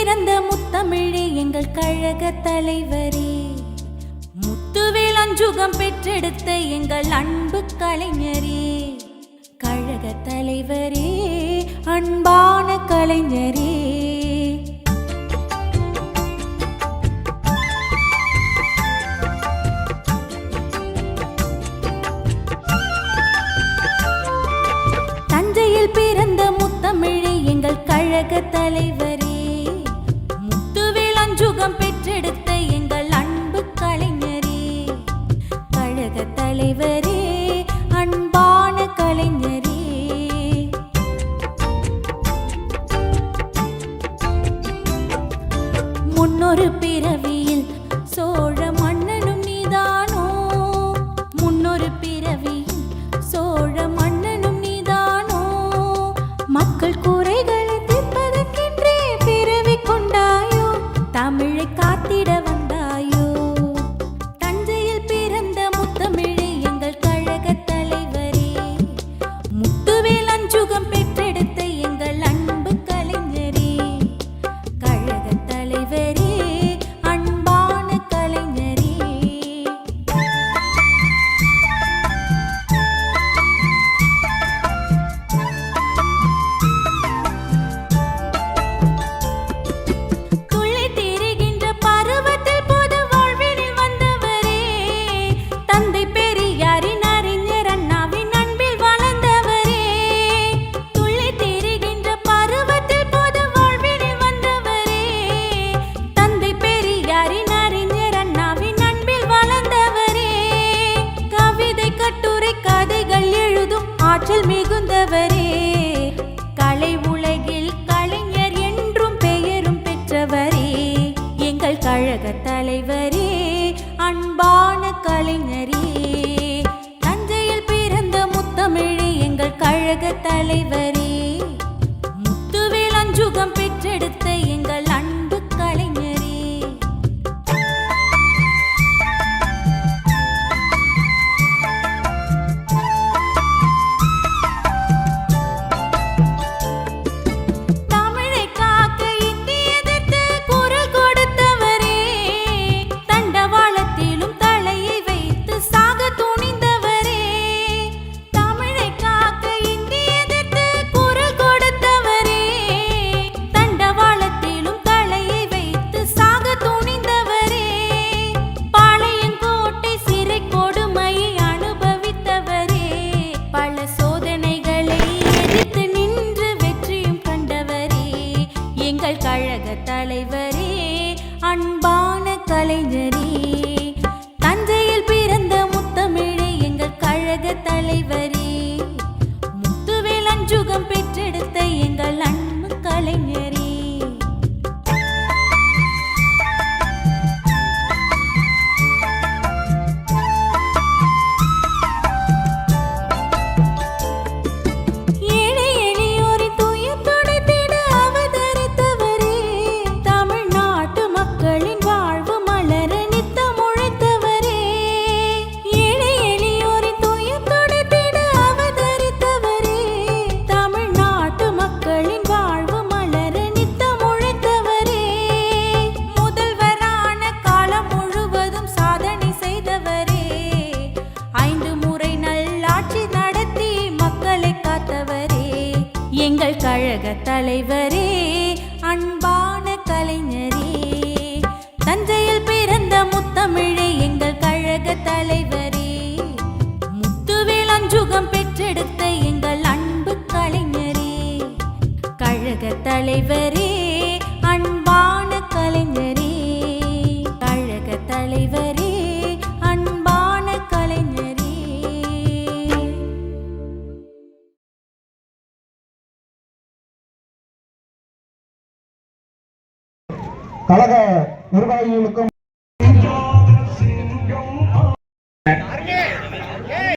பிறந்த முத்தமிழே எங்கள் கழக தலைவரே. முத்துவேல் அஞ்சுகம் பெற்றெடுத்த எங்கள் அன்பு கலைஞரே. கழக தலைவரே அன்பான கலைஞரே. தஞ்சையில் பிறந்த முத்தமிழை எங்கள் கழக தலைவர். very தமிழக தலைவரே அன்பான கலைஞரே. தஞ்சையில் பிறந்த முத்தமிழி எங்கள் கழக தலைவரே. அன்பான கலைஞரே. கழக தலைவரே அன்பான கலைஞரே. தஞ்சையில் பிறந்த முத்தமிழே எங்கள் கழக தலைவரே. முத்துவேல் அஞ்சுகம் பெற்றெடுத்த எங்கள் அன்பு கலைஞரே. கழக தலைவரே கழக நிர்வாகிகளுக்கும்